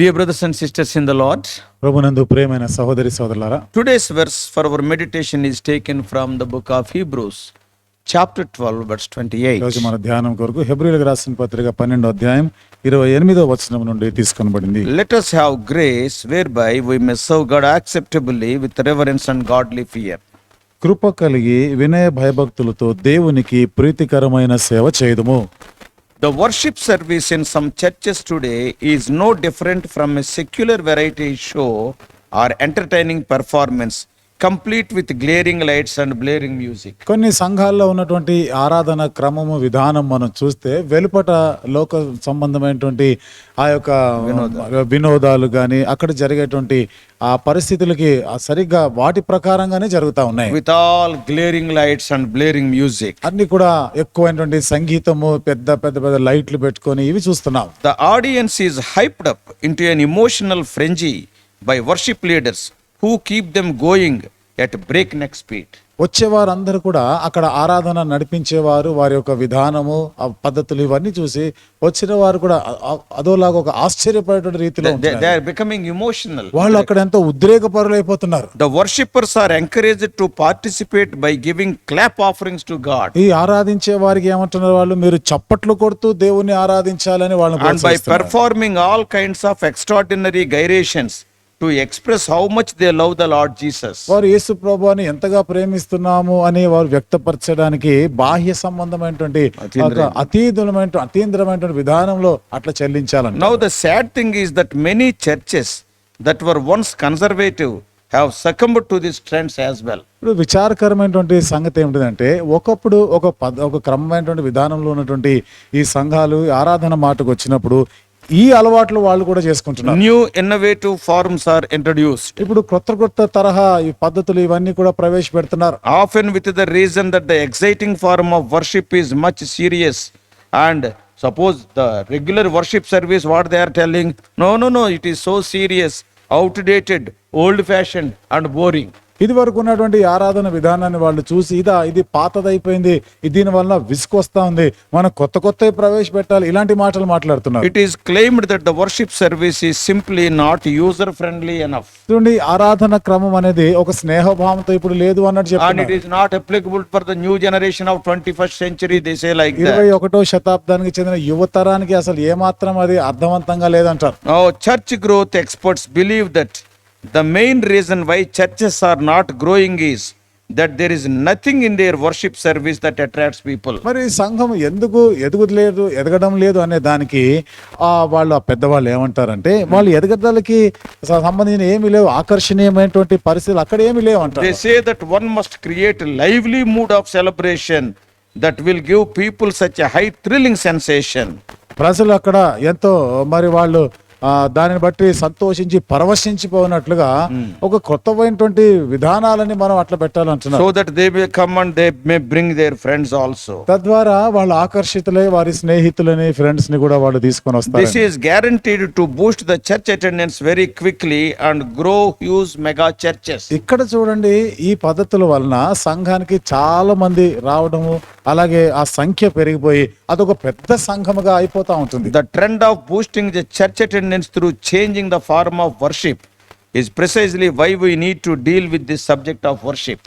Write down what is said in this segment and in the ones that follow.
Dear brothers and sisters in the Lord, ప్రభునందు ప్రియమైన సహోదరి సోదరులారా today's verse for our meditation is taken from the book of Hebrews, chapter 12, verse 28. ఈరోజు మన ధ్యానం కొరకు హెబ్రిలకు రాసిన పత్రిక పన్నెండో అధ్యాయం ఇరవై ఎనిమిదో వచనం నుండి తీసుకొనబడింది Let us have grace whereby we may serve God acceptably with reverence and godly fear. కృప కలిగి వినయ భయభక్తులతో దేవునికి ప్రీతికరమైన సేవ చేయదుము The worship service in some churches today is no different from a secular variety show or entertaining performance, complete with glaring lights and blaring music. కొన్ని సంఘాల్లో ఉన్నటువంటి ఆరాధన క్రమము విధానం మనం చూస్తే వెలుపట లోక సంబంధమైనటువంటి ఆ యొక్క వినోదాలు కానీ అక్కడ జరిగేటువంటి ఆ పరిస్థితులకి సరిగ్గా వాటి ప్రకారంగానే జరుగుతా ఉన్నాయి With all glaring lights and blaring music. అన్ని కూడా ఎక్కువైనటువంటి సంగీతము పెద్ద పెద్ద పెద్ద లైట్లు పెట్టుకొని ఇవి చూస్తున్నాం The audience is hyped up into an emotional frenzy by worship who keep them going at breakneck speed వచ్చేవారందరూ కూడా అక్కడ ఆరాధన నడిపించేవారు వారి యొక్క విధానము పద్ధతులు ఇవన్నీ చూసి వచ్చిన వారు కూడా అదోలాగా ఒక ఆశ్చర్యపడే రీతిలో బికమింగ్ ఇమోషనల్ వాళ్ళు అక్కడ ఎంతో ఉద్రేకపరులైపోతున్నారు. The worshippers are encourage to participate by giving clap offerings to God ఈ ఆరాధించే వారికి ఏమంటున్నారు వాళ్ళు? మీరు చప్పట్లు కొడుతూ దేవుని ఆరాధించాలని వాళ్ళు performing all kinds of extraordinary gyrations to express how much they love the Lord Jesus వారు యేసు ప్రభు అని ఎంతగా ప్రేమిస్తున్నాము అని వారు వ్యక్తపరచడానికి బాహ్య సంబంధమైనటువంటి అతీతమైన అతీంద్రమైన విధానంలో అట్లా చెల్లించాలని now the sad thing is that many churches that were once conservative have succumb to this trends as well ఇప్పుడు విచారకరమైనటువంటి సంగతి ఏమిటంటే ఒకప్పుడు ఒక పద ఒక క్రమమైనటువంటి విధానంలో ఉన్నటువంటి ఈ సంఘాలు ఆరాధన మాటకు వచ్చినప్పుడు ఈ అలవాట్లు వాళ్ళు కూడా చేసుకుంటున్నారు. New innovative forms are introduce ఇప్పుడు కొత్త కొత్త తరహా ఈ పద్ధతులు ఇవన్నీ కూడా ప్రవేశపెడుతున్నారు. Off and with the reason that the exciting form of worship is much serious and suppose the regular worship service what they are telling no no no it is so serious outdated old fashion and boring ఇది వరకు ఉన్నటువంటి ఆరాధన విధానాన్ని వాళ్ళు చూసి ఇదా ఇది పాతదైపోయింది ఇది దీని వల్ల విసుకొస్తా ఉంది మనం కొత్త కొత్త ప్రవేశపెట్టాలి ఇలాంటి మాటలు మాట్లాడుతున్నారు It is claimed that the worship service is simply not user friendly enough. చూడండి ఆరాధన క్రమం అనేది ఒక స్నేహభావంతో ఇప్పుడు లేదు అన్నట్టు it is not applicable for the new generation of 21st century, they say like that. ఇరవై ఒకటో శతాబ్దానికి చెందిన యువతరానికి అసలు ఏమాత్రం అది అర్థవంతంగా లేదంటారు Now, church growth experts believe the main reason why churches are not growing is that there is nothing in their worship service that attracts people మరి సంఘం ఎందుకు ఎదుగుదలేదు ఎదగడం లేదు అనే దానికి ఆ వాళ్ళు ఆ పెద్దవాళ్ళు ఏమంటారంటే వాళ్ళు ఎదగడలకి సంబంధించిన ఏమి లేవు ఆకర్షణీయమైనటువంటి పరిస్థితులు అక్కడ ఏమి లేవు అంటారు. They say that one must create lively mood of celebration that will give people such a high thrilling sensation ప్రజలు అక్కడ ఎంతో మరి వాళ్ళు దానిని బట్టి సంతోషించి పరవశించిపోయినట్లుగా ఒక కొత్తమైనటువంటి విధానాలని మనం అట్లా పెట్టాలంటున్నాం so that they may come and they may bring their friends also తద్వారా వాళ్ళు ఆకర్షితులై వారి స్నేహితులని ఫ్రెండ్స్ని కూడా వాళ్ళు తీసుకొని వస్తారు. This is guaranteed to boost the church attendance very quickly and grow huge mega churches ఇక్కడ చూడండి ఈ పద్ధతుల వలన సంఘానికి చాలా మంది రావడము అలాగే ఆ సంఖ్య పెరిగిపోయి అదొక పెద్ద సంఘముగా అయిపోతా ఉంటుంది. The trend of boosting the church attendance attendance through changing the form of worship is precisely why we need to deal with this subject of worship.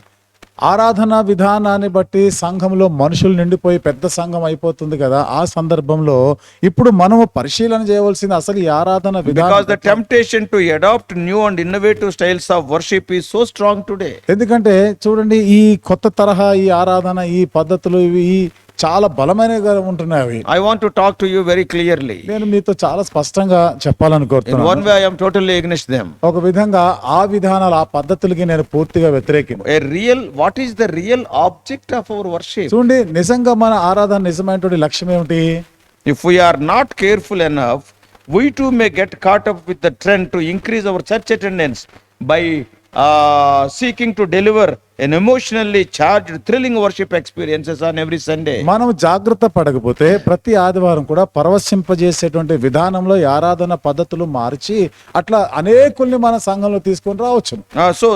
ఆరాధన విధానాన్ని బట్టి సంఘంలో మనుషులు నిండిపోయి పెద్ద సంఘం అయిపోతుంది కదా ఆ సందర్భంలో ఇప్పుడు మనము పరిశీలన చేయవలసింది అసలు ఈ ఆరాధన Because విధానం the temptation to adopt new and innovative styles of worship is so strong today. ఎందుకంటే చూడండి ఈ కొత్త తరహా ఈ ఆరాధన ఈ పద్ధతులు ఈ చాలా బలమైనగా ఉంటున్నాయి I want to talk to you very clearly నేను మీతో చాలా స్పష్టంగా చెప్పాలనుకుంటున్నాను. One way I am totally against ఒక విధంగా ఆ విధానాలు ఆ పద్ధతులకి నేను పూర్తిగా వ్యతిరేకి a real what is the real object of our worship చూడండి నిజంగా మన ఆరాధన నిజమైనటువంటి లక్ష్యం ఏమిటి? If we are not careful enough we too may get caught up with the trend to increase our church attendance by seeking to deliver an emotionally charged, thrilling worship experiences on every Sunday. మనం జాగ్రత్త పడకపోతే ప్రతి ఆదివారం కూడా పరవశింపజేసేటువంటి విధానంలో ఈ ఆరాధన పద్ధతులు మార్చి అట్లా అనేకుల్ని మన సంఘంలో తీసుకొని రావచ్చు Uh, so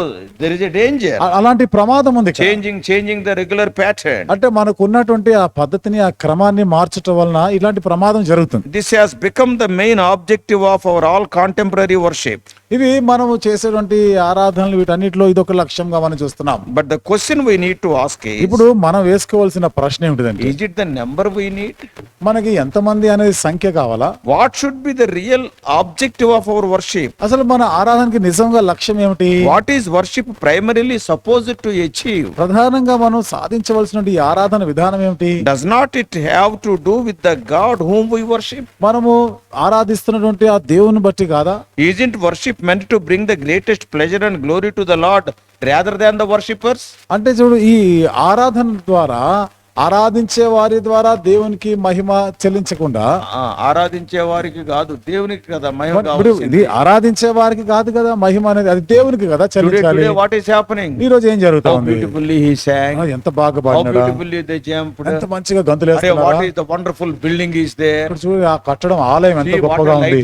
there is a danger. అ- అలాంటి ప్రమాదం ఉంది. Changing, changing the regular pattern. అంటే మనకు ఉన్నటువంటి ఆ పద్ధతిని ఆ క్రమాన్ని మార్చటం వలన ఇలాంటి ప్రమాదం జరుగుతుంది This has become the main objective of our all contemporary worship. ఇవి మనము చేసేటువంటి ఆరాధనలు వీటన్నిటిలో ఇదొక లక్ష్యంగా మనం చూస్తున్నాం but the question we need to ask ఇప్పుడు మనం వేసుకోవాల్సిన ప్రశ్న ఏంటిదండి is the number we need మనకి ఎంత మంది అనేది సంఖ్య కావాలా? What should be the real objective of our worship అసలు మన ఆరాధనకి నిజంగా లక్ష్యం ఏమిటి? What is worship primarily suppose to achieve ప్రధానంగా మనం సాధించవలసిన ఆరాధన విధానం ఏమిటి? Does not it have to do with the God whom we worship మనము ఆరాధిస్తున్నటువంటి ఆ దేవుని బట్టి కాదా? Isn't worship meant to bring the greatest pleasure and glory to the Lord rather than the worshippers అంటే చూడు ఈ ఆరాధన ద్వారా ఆరాధించే వారి ద్వారా దేవునికి మహిమ చెల్లించకుండా ఆరాధించే వారికి కాదు దేవునికి కదా మహిమ ఇది ఆరాధించే వారికి కాదు కదా మహిమ అనేది అది దేవునికి కదా చెల్లించాలి. వాట్ ఇస్ హ్యాపెనింగ్ ఈ రోజు ఏం జరుగుతుంది బ్యూటిఫుల్లీ ఎంత బాగా పాడినాడా? బ్యూటిఫుల్లీ ద ఎంత మంచిగా గంతులు వేస్తున్నాడా? The wonderful building is there కట్టడం ఆలయం ఎంత గొప్పగా ఉంది.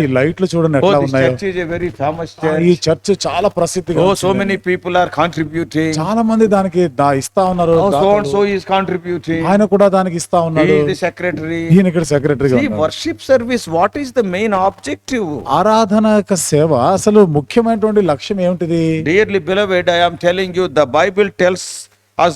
ఈ లైట్లు చూడండి ఉన్నాయి. ఫేమస్ ఈ చర్చ్ చాలా ప్రసిద్ధిగా so many people are contributing చాలా మంది దానికి ఇస్తా ఉన్నారు ఇస్తా ఉన్నాడు. సెక్రటరీ ఇక్కడ secretary worship service what is the main objective ఆరాధన సేవ అసలు ముఖ్యమైనటువంటి లక్ష్యం ఏమిటిది? Dearly beloved I am telling the Bible tells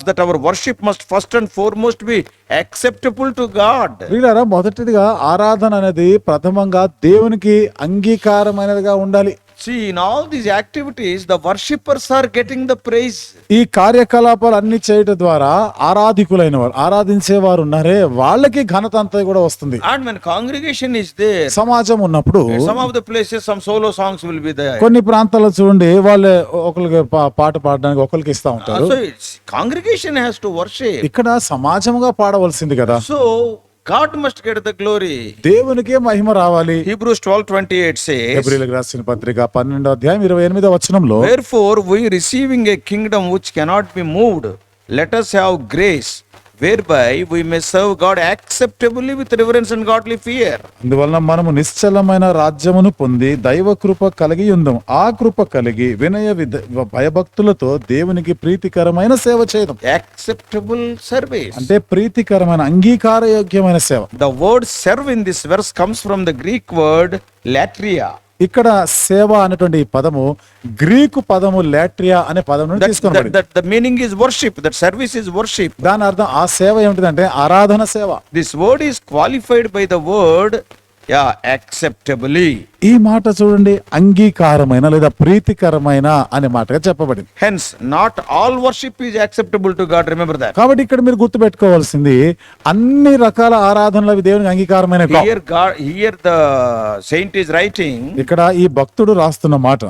that our worship must first and foremost be acceptable to God వీళ్ళారా మొదటిదిగా ఆరాధన అనేది ప్రథమంగా దేవునికి అంగీకారమైనదిగా ఉండాలి. See in all this activities the worshippers are getting the praise ఈ కార్యకలాపాలు అన్ని చేయడం ద్వారా ఆరాధికులైన వారు ఆరాధించే వారు ఉన్నారే వాళ్ళకి ఘనత అంతా కూడా వస్తుంది. And when congregation is there సమాజం ఉన్నప్పుడు some the places some solo songs will be there కొన్ని ప్రాంతాల్లో చూడండి వాళ్ళు ఒకరికి పాట పాడడానికి ఒకరికి ఇస్తా ఉంటారు. కాంగ్రిగేషన్ హ్యాస్ టు వర్షిప్ ఇక్కడ సమాజంగా పాడవలసింది కదా. So God must get the glory. దేవునికే మహిమ రావాలి Hebrews 12 28 says, ఏప్రిల్కి రాసిన పత్రిక పన్నెండో అధ్యాయం ఇరవై ఎనిమిదో వచనంలో Wherefore, we receiving a kingdom which cannot be moved, let us have grace, whereby we may serve God acceptably with reverence and godly fear. అందువలన మనము నిశ్చలమైన రాజ్యమును పొంది దైవ కృప కలిగి ఉందాం ఆ కృప కలిగి వినయ భయభక్తులతో దేవునికి ప్రీతికరమైన సేవ చేయడం Acceptable service. అంటే ప్రీతికరమైన అంగీకారయోగ్యమైన సేవ The word serve in this verse comes from the Greek word latria. ఇక్కడ సేవ అనేటువంటి పదము గ్రీకు పదము లాట్రియా అనే పదం నుండి the worship that service worship దాని అర్థం ఆ సేవ ఏమిటి ఆరాధన సేవ. This word is qualified by the word yeah, acceptably. ఈ మాట చూడండి అంగీకారమైన లేదా ప్రీతికరమైన అనే మాటగా చెప్పబడింది Hence, not all worship is acceptable to God. Remember that. కాబట్టి ఇక్కడ మీరు గుర్తు పెట్టుకోవాల్సింది అన్ని రకాల ఆరాధనలు అవి దేవునికి అంగీకారమైన God, here the saint is writing ఇక్కడ ఈ భక్తుడు రాస్తున్న మాట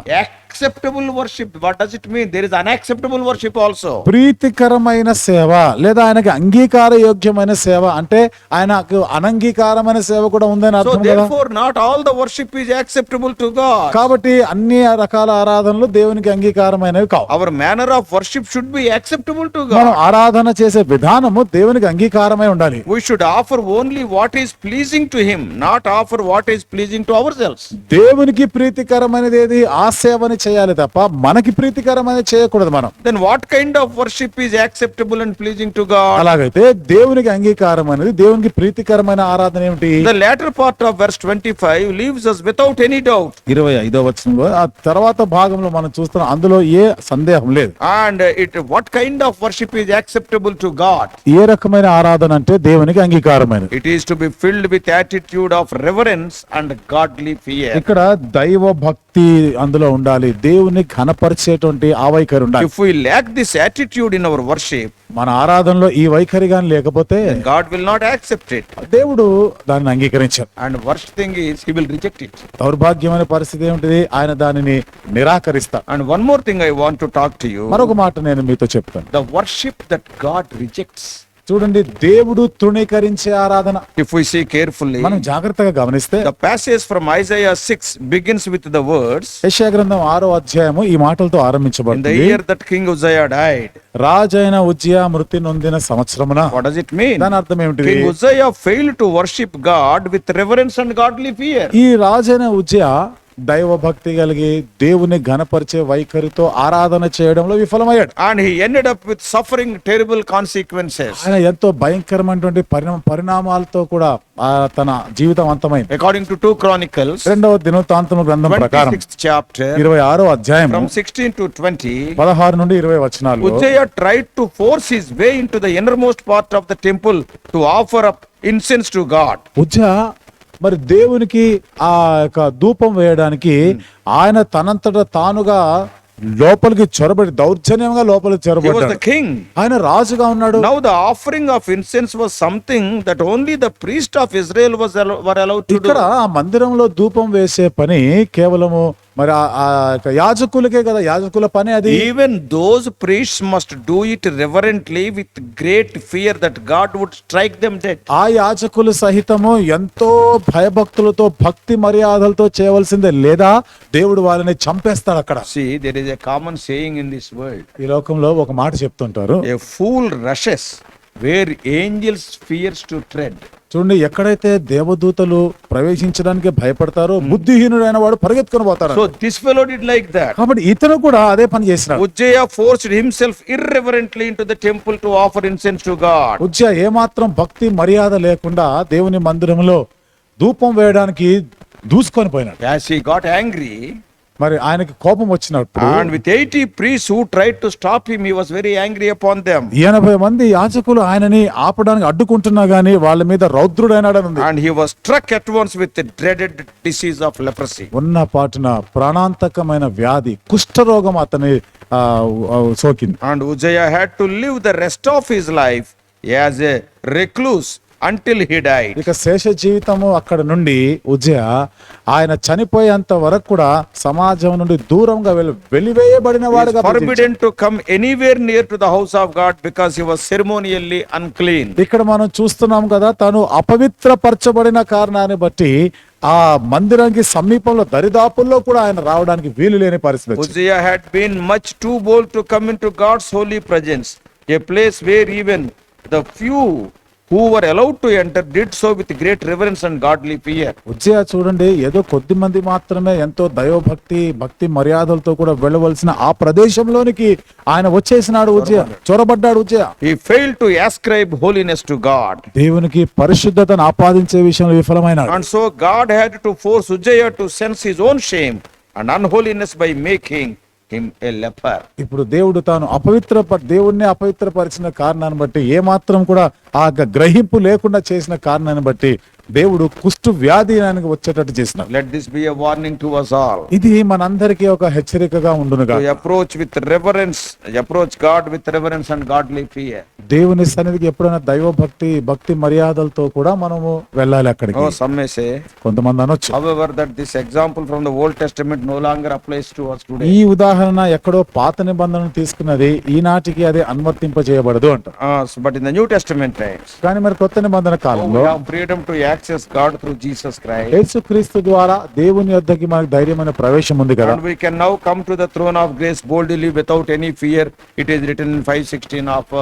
unacceptable worship what does it mean there is unacceptable worship also ప్రీతికరమైన సేవ లేదా ఆయనకి అంగీకార యోగ్యమైన సేవ అంటే ఆయనకు అనంగీకారమైన సేవ కూడా ఉంది అర్థం not all the worship is acceptable to కాబట్టి అన్ని రకాల ఆరాధనలు దేవునికి అంగీకారమైనవి కావు. Our manner of worship should be acceptable to God ఆరాధన చేసే విధానము దేవునికి అంగీకారమై ఉండాలి. We should offer only what is pleasing to him not offer what is pleasing to our selves దేవునికి ప్రీతికరమైనది ఏది? ఆ సేవని చేయాలి తప్ప మనకి ప్రీతికరమైన చేయకూడదు మనం. Then what kind of worship is acceptable and pleasing to God అలాగైతే దేవునికి అంగీకారం అనేది దేవునికి ప్రీతికరమైన ఆరాధన ఏమిటి? The latter part of verse 25 leaves us without any doubt 25వ వచనంలో ఆ తర్వాత భాగంలో మనం చూస్తాం అందులో ఏ సందేహం లేదు. And it what kind of worship is acceptable to God ఏ రకమైన ఆరాధన అంటే దేవునికి అంగీకారమైన it is to be filled with attitude of reverence and godly fear ఇక్కడ దైవ భక్తి అందులో ఉండాలి. దేవుని ఘనపరిచేటువంటి ఆ వైఖరి ఉండాలి. If we lack this attitude in our worship మన ఆరాధనలో ఈ వైఖరి గాని లేకపోతే God will not accept it దేవుడు దాన్ని అంగీకరించాడు. And worst thing is he will reject it దౌర్భాగ్యమైన పరిస్థితి ఏంటిది ఆయన దానిని నిరాకరిస్తాడు. And one more thing I want to talk to you మరొక మాట నేను మీతో చెప్తాను. The worship that God rejects చూడండి దేవుడు తృణీకరించే ఆరాధన. ఇఫ్ వి సీ కేర్ఫుల్ మనం జాగ్రత్తగా గమనిస్తే the passage from Isaiah 6 begins with the words యెషయా గ్రంథం 6వ అధ్యాయము ఈ మాటలతో ఆరంభించబడుతుంది in the year that king Uzziah died రాజైన ఉజ్జయా మృతి నొందిన సంవత్సరమున వాట్ డస్ ఇట్ మీన్ దాని అర్థం ఏంటి King Uzziah fail to worship God with reverence and godly fear ఈ రాజైన ఉజ్జయా దైవ భక్తి కలిగి దేవుని ఘనపరిచే వైఖరితో ఆరాధన చేయడంలో విఫలమయ్యాడు. And he ended up with suffering terrible consequences ఆయన ఎంతో భయంకరమైనటువంటి పరిణామ పరిణామాలతో కూడా తన జీవితం అంతమైంది. అకార్డింగ్ టు టూ క్రానికల్ రెండవ దినోతాంతము గ్రంథం ప్రకారం చాప్టర్ ఇరవై ఆరో అధ్యాయం సిక్స్టీన్ టు ట్వంటీ పదహారు నుండి ఇరవై వచనాలు. Uzziah tried to force his way in to innermost part of the temple to offer up incense to God ఉజ్జయ మరి దేవునికి ఆ యొక్క ధూపం వేయడానికి ఆయన తనంతట తానుగా లోపలికి చొరబడి దౌర్జన్యంగా లోపలికి చొరబడి కింగ్ ఆయన రాజుగా ఉన్నాడు. Now the offering of incense was something that only the priest of Israel was were allowed ఇక్కడ ఆ మందిరంలో ధూపం వేసే పని కేవలము మరి యాజకులకే కదా యాజకుల పని అది. Even those priests must do it reverently with great fear that God would strike them dead ఆ యాజకులు సహితము ఎంతో భయభక్తులతో భక్తి మర్యాదలతో చేయవలసిందే. లేదా దేవుడు వారిని చంపేస్తాడు అక్కడ. See there is a common saying in this world ఈ లోకంలో ఒక మాట చెప్తుంటారు. A fool rushes where angels fears to tread చూడండి ఎక్కడైతే దేవదూతలు ప్రవేశించడానికి భయపడతారో బుద్ధిహీనుడైన వాడు పరిగెత్తుకొని పోతారు So this fellow did like that. కాబట్టి ఇతను కూడా అదే పని చేసినాడు Ujjaya forced himself irreverently into the temple to offer incense to God. ఉజ్జ ఏమాత్రం భక్తి మర్యాద లేకుండా దేవుని మందిరంలో ధూపం వేయడానికి దూసుకొని పోయినాడు As he got angry, మరి ఆయనకి కోపం వచ్చినప్పుడు and with eighty priests who try to stop him he was very angry upon them ఎనభై మంది యాచకులు ఆయనని ఆపడానికి అడ్డుకుంటున్నా గానీ వాళ్ళ మీద రౌద్రుడైన and he struck at with dreaded disease of leprosy ఉన్న ప్రాణాంతకమైన వ్యాధి కుష్ఠ రోగం అతని సోకింది. And Uzziah had to live the rest of his life as a recluse until he die ఇక శేష జీవితము అక్కడ నుండి ఉజయ ఆయన చనిపోయేంత వరకు కూడా సమాజం నుండి దూరంగా వెళ్ళి వెలివేయబడిన వాడుగా come anywhere near the house of God because he was ceremonially unclean ఇక్కడ మనం చూస్తున్నాం కదా తను అపవిత్ర పరచబడిన కారణాన్ని బట్టి ఆ మందిరానికి సమీపంలో దరిదాపుల్లో కూడా ఆయన రావడానికి వీలు లేని పరిస్థితి Uzziah had much too bold come in to God's holy presence place where even the few were allowed to enter did so with great reverence and godly fear ఉజ్జయ చూడండి ఏదో కొద్ది మంది మాత్రమే ఎంతో దైవభక్తి భక్తి మర్యాదలతో కూడా వెళ్ళవలసిన ఆ ప్రదేశంలోనికి ఆయన వచ్చేసినాడు ఉజ్జయ. చొరబడ్డాడు. ఉజ్జయ. He fail to ascribe holiness to God దేవునికి పరిశుద్ధతను ఆపాదించే విషయంలో విఫలమైనాడు. And so God had to force Uzziah to sense his own shame and un unholiness by making him ఇప్పుడు దేవుడు తాను అపవిత్ర దేవుణ్ణి అపవిత్రపరిచిన కారణాన్ని బట్టి ఏ మాత్రం కూడా ఆ గ- గ్రహింపు లేకుండా చేసిన కారణాన్ని బట్టి దేవుడు కుష్టు వ్యాధి ఆయనకు వచ్చేటట్టు చేసిన let this be warning to us all ఇది మనందరికి ఒక హెచ్చరికగా ఉండును approach with reverence approach God with reverence and godly fear దేవుని సన్నిధికి ఎప్పుడైనా దైవ భక్తి భక్తి మర్యాదలతో కూడా మనము వెళ్ళాలి అక్కడికి. ఓ సమ్మేసే కొంతమంది అనొచ్చు. That this example from the Old Testament no longer applies to us today ఈ ఉదాహరణ ఎక్కడో పాత నిబంధనను తీసుకున్నది ఈ నాటికి అది అన్వర్తింప చేయబడదు అంట బట్ న్యూ టెస్టమెంట్ కానీ మరి కొత్త నిబంధన కాలంలో freedom to ac access God through Jesus Christ యేసుక్రీస్తు ద్వారా దేవుని యొద్దకి మనకు ధైర్యమైన ప్రవేశం ఉంది కదా. And we can now come to the throne of grace boldly without any fear it is written in 5:16 of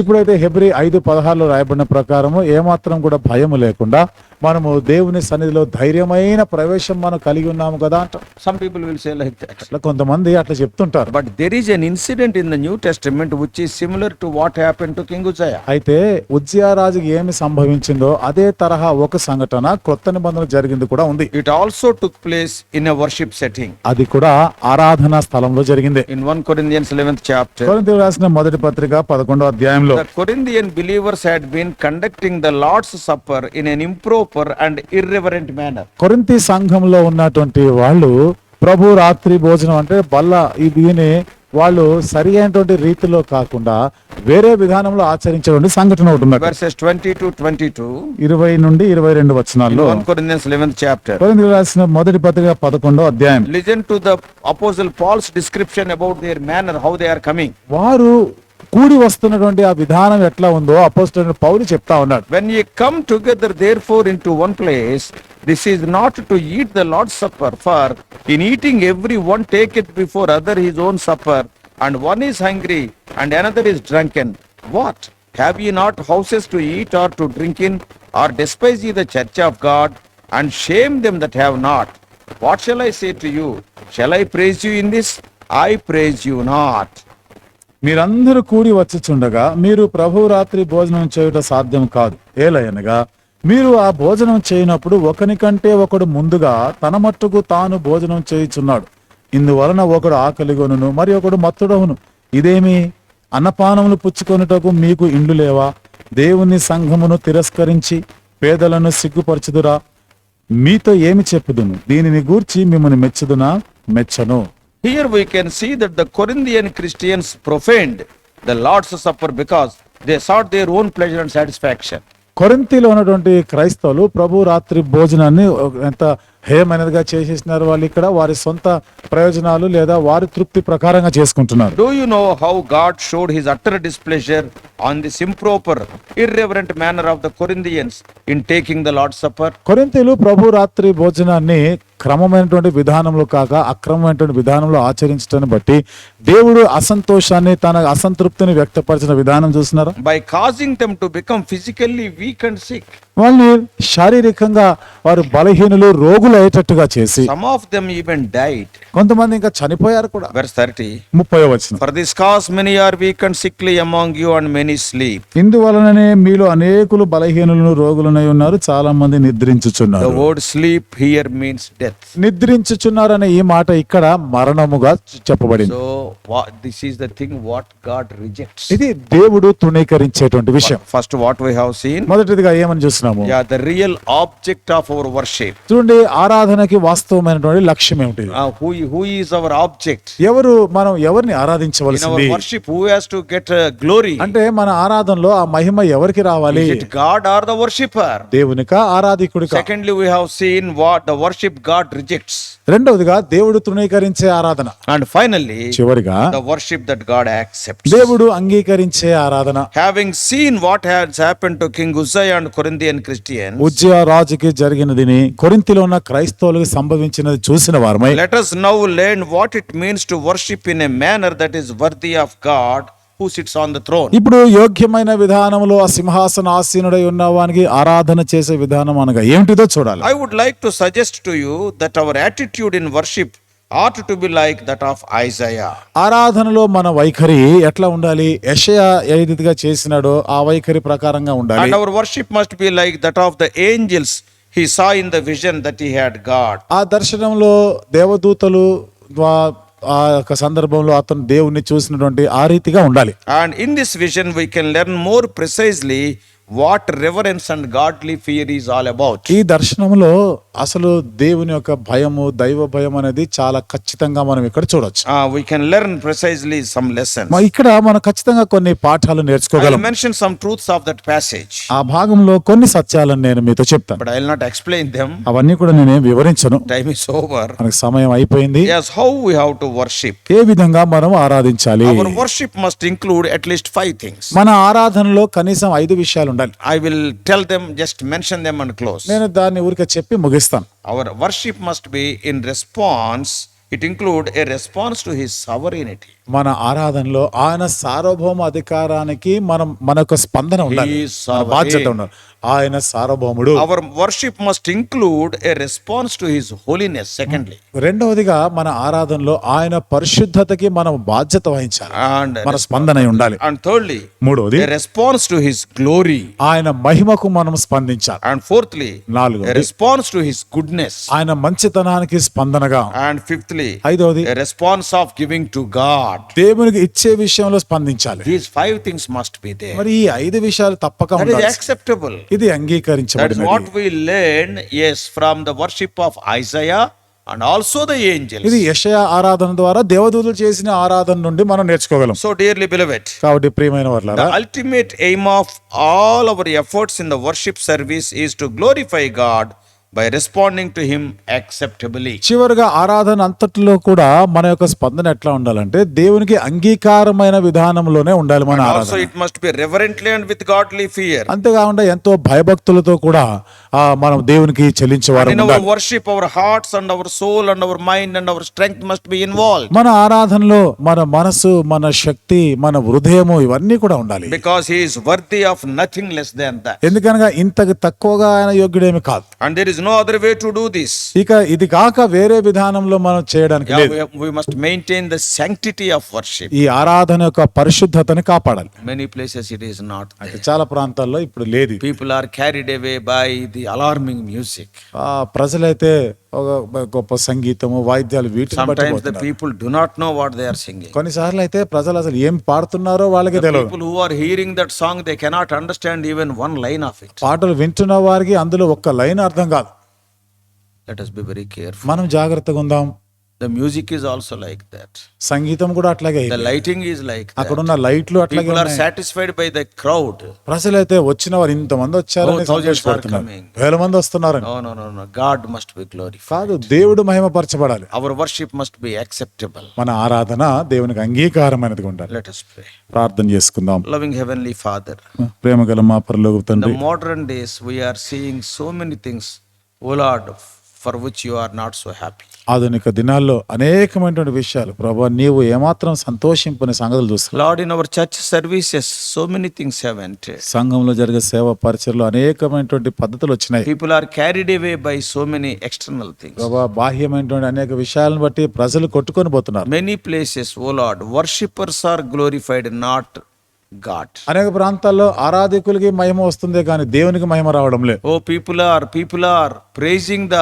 ఇప్పుడు అయితే హెబ్రీ 5:16 లో రాయబడిన ప్రకారము ఏమాత్రం కూడా భయం లేకుండా మనము దేవుని సన్నిధిలో ధైర్యమైన ప్రవేశం మనం కలిగి ఉన్నాము కదా అంట. Some people will say like that అట్లా కొంతమంది అట్లా చెప్తుంటారు. But there is an incident in the New Testament which is similar to what happen to King Uzziah అయితే ఉజ్జయా రాజుకి ఏమి సంభవించిందో అదే తరహా ఒక సంఘటన కొత్త నిబంధన జరిగింది కూడా ఉంది. It also took place in a worship setting అది కూడా ఆరాధన స్థలంలో జరిగింది. In one Corinthians eleventh chapter Corinthian రాసిన మొదటి పత్రిక పదకొండో అధ్యాయంలో. Corinthian believers had been conducting the Lord's supper in an improper and irreverent manner కొరింతి సంఘంలో ఉన్నటువంటి వాళ్ళు ప్రభు రాత్రి భోజనం అంటే బల్ల ఈ దీని వాళ్ళు సరి అయినటువంటి రీతిలో కాకుండా వేరే విధానంలో ఆచరించడం సంఘటన ఇరవై నుండి ఇరవై రెండు వచ్చినాల్లో రాసిన మొదటి పత్రిక పదకొండో అధ్యాయం. To the apostle Paul's description about their manner how they are coming వారు కూడి వస్తున్నటువంటి ఆ విధానం ఎట్లా ఉందో అపోజిట్ పౌలు చెప్తా ఉన్నాడు When ye come together, therefore, into one place, this is not to eat the Lord's Supper, for in eating every one taketh before other his own supper, and one is hungry, and another is drunken. What? Have ye not houses to eat or to drink in? Or despise ye the church of God, and shame them that have not? What shall I say to you? Shall I praise you in this? I praise you not. మీరందరూ కూడి వచ్చుచుండగా మీరు ప్రభు రాత్రి భోజనం చేయుట సాధ్యం కాదు. ఏలయనగా మీరు ఆ భోజనం చేయనప్పుడు ఒకనికంటే ఒకడు ముందుగా తన మట్టుకు తాను భోజనం చేయుచున్నాడు. ఇందువలన ఒకడు ఆకలిగొనును మరి ఒకడు మత్తుడవును. ఇదేమి? అన్నపానములు పుచ్చుకొనుటకు మీకు ఇండ్లు లేవా? దేవుని సంఘమును తిరస్కరించి పేదలను సిగ్గుపరచుదురా? మీతో ఏమి చెప్పుదును? దీనిని గూర్చి మిమ్మల్ని మెచ్చుదునా? మెచ్చను. Here we can see that the Corinthian Christians profaned the Lord's supper because they sought their own pleasure and satisfaction కొరింతిలో ఉన్నటువంటి క్రైస్తవులు ప్రభు రాత్రి భోజనాన్ని ఎంత హేమైనదిగా చేసేసినారు వాళ్ళు ఇక్కడ వారి సొంత ప్రయోజనాలు లేదా వారి తృప్తి ప్రకారంగా చేసుకుంటున్నారు. Do you know how God showed his utter displeasure on the improper irreverent manner of the Corinthians in taking the Lord supper కొరింతిలు ప్రభు రాత్రి భోజనాన్ని క్రమమైనటువంటి విధానంలో కాక అక్రమమైనటువంటి విధానంలో ఆచరించడాన్ని బట్టి దేవుడు అసంతోషాన్ని తన అసంతృప్తిని వ్యక్తపరిచిన విధానం చూస్తున్నారా By causing them to become physically weak and sick. వాళ్ళని శారీరకంగా వారు బలహీనులు రోగులు అయ్యేటట్టుగా చేసి Some of them even died. కొంతమంది ఇంకా చనిపోయారు కూడా Verse 30. ముప్పై వచ్చిన For this cause many are weak and sickly among you, and many sleep. ఇందువలననే మీలో అనేకులు బలహీనులను రోగులనై ఉన్నారు చాలా మంది నిద్రించుచున్నారు sleep here means death. నిద్రించుచున్నారు నిద్రించుచున్నారనే ఈ మాట ఇక్కడ మరణముగా చెప్పబడింది. వాట్ గాడ్ రిజెక్ట్ ఇది దేవుడు తృణీకరించేటువంటి విషయం. First what we have seen మొదటిదిగా ఏమని చూస్తున్నాము? Real object of our worship చూడండి ఆరాధనకి వాస్తవమైనటువంటి లక్ష్యం ఏమిటి? హూ ఈస్ అవర్ ఆబ్జెక్ట్ ఎవరు మనం ఎవరిని ఆరాధించవలసింది? Worship who has to get glory అంటే మన ఆరాధనలో ఆ మహిమ ఎవరికి రావాలి? గాడ్ ఆర్ ద వర్షిపర్ దేవునిక ఆరాధికుడిక? Secondly we have seen what the వర్షిప్గా God rejects రెండవదిగా దేవుడు తృణీకరించే ఆరాధన. అండ్ ఫైనల్లీ చివరిగా the worship that God accept దేవుడు అంగీకరించే ఆరాధన. Having seen what has happen to King Uzziah and Corinthian Christian ఉజ్జయ రాజుకి జరిగినదిని కొరింతిలో ఉన్న క్రైస్తవులకు సంభవించినది చూసిన వారమై let us now learn what it means to worship in a manner that is worthy of God who sits on the throne ఇప్పుడు యోగ్యమైన విధానంలో ఆ సింహాసన ఆసీనుడై ఉన్న వానికి ఆరాధన చేసే విధానం అనగా ఏమిటిదో చూడాలి. I would like to suggest to you that our attitude in worship ought to be like that of Isaiah ఆరాధనలో మన వైఖరి ఎట్లా ఉండాలి? యషయా ఏదిగా చేసినాడో ఆ వైఖరి ప్రకారంగా ఉండాలి. And our worship must be like that of the angels he saw in the vision that he had God ఆ దర్శనంలో దేవదూతలు ఆ యొక్క సందర్భంలో అతను దేవుణ్ణి చూసినటువంటి ఆ రీతిగా ఉండాలి. And in this vision we can learn more precisely what reverence and godly fear is all about. ఈ దర్శనంలో అసలు దేవుని యొక్క భయము దైవ భయం అనేది చాలా ఖచ్చితంగా మనం ఇక్కడ చూడొచ్చు. We can learn precisely some lesson ఇక్కడ మనం ఖచ్చితంగా కొన్ని పాఠాలు నేర్చుకోగలం. Mention some truths of that passage ఆ భాగంలో కొన్ని సత్యాలను నేను మీతో చెప్తాను. But I not explain them అవన్నీ కూడా నేను వివరించను. టైమ్ ఇస్ ఓవర్ మనకి సమయం అయిపోయింది. Yes how we have to worship ఏ విధంగా మనం ఆరాధించాలి? మన worship must include at least five things మన ఆరాధనలో కనీసం ఐదు విషయాలు ఉండాలి. But I will tell them just mention them and close నేను దాన్ని ఊరికే చెప్పి ముగిస్తాను. Our worship must be in response it include a response to his sovereignty మన ఆరాధనలో ఆయన సార్వభౌమ అధికారానికి మనం మనకు స్పందన ఉండాలి. బాధ్యత ఉండాలి. ఆయన సార్వభౌముడు. Our worship must include a response to his holiness secondly రెండవదిగా మన ఆరాధనలో ఆయన పరిశుద్ధతకి మనం బాధ్యత వహించాలి. అండ్ మన స్పందన ఉండాలి. అండ్ థర్డ్లీ మూడవది రెస్పాన్స్ టు హిస్ గ్లోరీ ఆయన మహిమకు మనం స్పందించాలి. అండ్ ఫోర్త్లీ నాలుగు రెస్పాన్స్ టు హిస్ గుడ్నెస్ ఆయన మంచితనానికి స్పందనగా. అండ్ ఫిఫ్త్లీ ఐదవది response of giving to God దేవునికి ఇచ్చే విషయంలో స్పందించాలి. Five things must be they మరి ఈ ఐదు విషయాలు తప్పక ఉండాలి ఇది అంగీకరించబడింది అండ్ ఆల్సో ద ఏంజెల్ ఇది యషయ ఆరాధన ద్వారా దేవదూతలు చేసిన ఆరాధన నుండి మనం నేర్చుకోగలం. సో డియర్లీ బిలవెట్ ప్రియమైన ultimate aim of all our efforts in the worship service is to glorify God by responding to him acceptably చివరిగా ఆరాధన అంతట్లో కూడా మన యొక్క స్పందన ఎట్లా ఉండాలంటే దేవునికి అంగీకారమైన విధానంలోనే ఉండాలి మన ఆరాధన. It must be reverently and with godly fear అంతే కాకుండా ఎంతో భయభక్తులతో కూడా ఆ మనం దేవునికి చెల్లించేవారు worship our hearts and our soul and our mind and our strength must be involve మన ఆరాధనలో మన మనసు మన శక్తి మన హృదయము ఇవన్నీ కూడా ఉండాలి. Because he worthy of nothing less than that ఎందుకనగా ఇంత తక్కువగా ఆయన యోగ్యుడేమి కాదు. And there no other way to do this ఇక ఇది కాక వేరే విధానంలో మనం చేయడానికి వి శాంక్టిటీ ఆఫ్ వర్షిప్ ఈ ఆరాధన యొక్క పరిశుద్ధతను కాపాడాలి. Many places it is not అంటే చాలా ప్రాంతాల్లో ఇప్పుడు లేదు. People are carried away by the alarming music ప్రజలైతే గొప్ప సంగీతము వాయిద్యాలు వీటి people do not know what they are singing కొన్నిసార్లు అయితే ప్రజలు అసలు ఏం పాడుతున్నారో వాళ్ళకి తెలియదు people who sang they cannot understand even one line of it పాటలు వింటున్న వారికి అందులో ఒక్క లైన్ అర్థం కాదు. Let us be very care మనం జాగ్రత్తగా ఉందాం. The music is also like that సంగీతం కూడా అట్లాగే ద లైటింగ్ ఇస్ లైక్ అక్కడ ఉన్న లైట్లు అట్లా సాటిస్ఫైడ్ బై ద క్రౌడ్ ప్రజలు అయితే వచ్చిన వారు ఇంత మంది వచ్చారు వేల మంది వస్తున్నారు గాడ్ మస్ట్ బి గ్లోరి కాదు దేవుడు మహిమ పరచబడాలి our worship must be acceptable మన ఆరాధన దేవునికి అంగీకారమైనది ఉండాలి. లెట్ ప్రార్థన చేసుకుందాం. లవింగ్ హెవెన్లీ ఫాదర్ ప్రేమగల మా పరలోక తండ్రి modern days we are seeing so many things oh for which you are not so happy ఆధునిక దినాల్లో అనేకమైనటువంటి విషయాలు. ప్రభా నీవు ఏమాత్రం సంతోషింపని సంగతులు చూస్తున్నా Lord in our church services so many things have entry సంఘంలో జరిగే సేవ పరిచయలో అనేకమైనటువంటి పద్ధతులు వచ్చినాయి. People are carried away by so many external things ప్రభా బాహ్యమైనటువంటి అనేక విషయాలను బట్టి ప్రజలు కొట్టుకొని పోతున్నారు. Many places O Lord worshippers are glorified not God అనేక ప్రాంతాల్లో ఆరాధికులకి మహిమ వస్తుంది కానీ దేవునికి మహిమ రావడం లేదు. ఓ people are people are praising the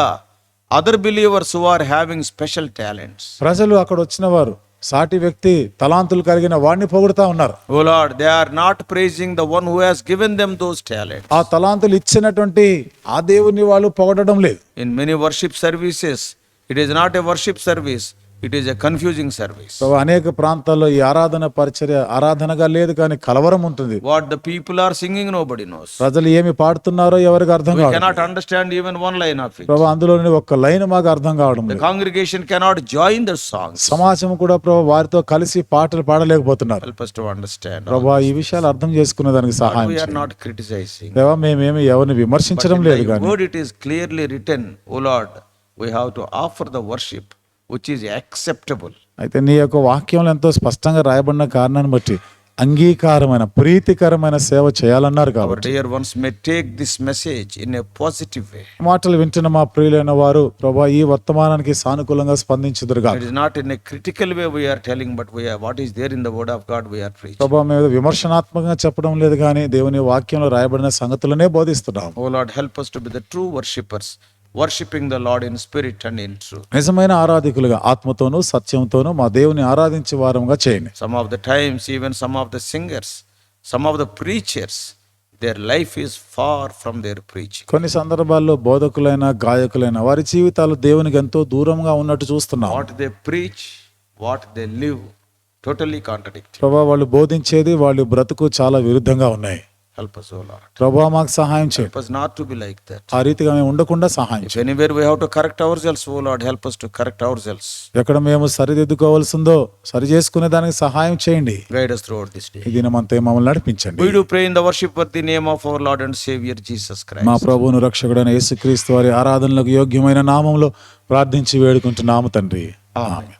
other believers are having special talents ప్రజలు అక్కడ వచ్చిన వారు సాటి వ్యక్తి తలాంతులు కలిగిన వాడిని పొగుడుతా ఉన్నారు. ఓ they are not praising the one who has given them those talent ఆ తలాంతులు ఇచ్చినటువంటి ఆ దేవుని వాళ్ళు పొగడడం లేదు. In many worship services it is not a worship service it is a confusing service so అనేక ప్రాంతాల్లో ఈ ఆరాధన పరిచర్య ఆరాధనగా లేదు కానీ కలవరం ఉంటుంది. What the people are singing nobody knows ప్రజలు ఏమి పాడుతున్నారో ఎవరికి అర్థం cannot understand even one line of ప్రభు అందులోనే ఒక లైన్ మాకు అర్థం కావడం congregation cannot join the song సమాజం కూడా ప్రభు వారితో కలిసి పాటలు పాడలేకపోతున్నారు. ఫస్ట్ అండర్స్టాండ్ ప్రభు ఈ విషయాలు అర్థం చేసుకునే దానికి సహాయం వి నాట్ క్రిటిసైజింగ్ ప్రభు ఎవరిని విమర్శించడం లేదు కానీ. It is clearly written O Lord we have to offer the worship which is acceptable అయితే నీ యొక్క వాక్యంలో ఎంతో స్పష్టంగా రాయబడిన కారణాన్ని బట్టి అంగీకారమైన ప్రీతికరమైన సేవ చేయాలన్నారు కాబట్టి dear ones may this message in a positive way మాటలు వింటున్న మా ప్రియులైన వారు ప్రభా ఈ వర్తమానానికి సానుకూలంగా స్పందించుదురు is not in critical way we are telling but we are what is there in word of God we are preach ప్రభా మేము విమర్శనాత్మకంగా చెప్పడం లేదు కానీ దేవుని వాక్యంలో రాయబడిన సంగతులనే బోధిస్తున్నాం O Lord help us be the worshippers worshipping the Lord in spirit and in true నిజమైన ఆరాధికులుగా ఆత్మతోనూ సత్యంతోను మా దేవుని ఆరాధించే వారంగా చేయండి. Some of the times even some of the singers some of the preachers their life is far from their preach కొన్ని సందర్భాల్లో బోధకులైన గాయకులైన వారి జీవితాలు దేవునికి ఎంతో దూరంగా ఉన్నట్టు చూస్తున్నాం. What they preach what they live totally contradict ప్రభా వాళ్ళు బోధించేది వాళ్ళు బ్రతుకు చాలా విరుద్ధంగా ఉన్నాయి. హెల్ప్ అస్ మాకు సహాయం చేయండి not to be like that ఆ రీతిగా మేము ఉండకుండా సహాయం anywhere we have to correct ourselves O Lord help to correct ourselves ఎక్కడ మేము సరిదిద్దుకోవాల్సిందో సరి చేసుకునే దానికి సహాయం చేయండి. గైడ్ అస్ త్రూ ఈ దినం అంతే మమ్మల్ని నడిపించండి. We do the worship name of our Lord and saviour Jesus Christ మా ప్రభువును రక్షకుడైన యేసుక్రీస్తు వారి ఆరాధనలకు యోగ్యమైన నామంలో ప్రార్థించి వేడుకుంటున్నాము తండ్రి. ఆమేన్.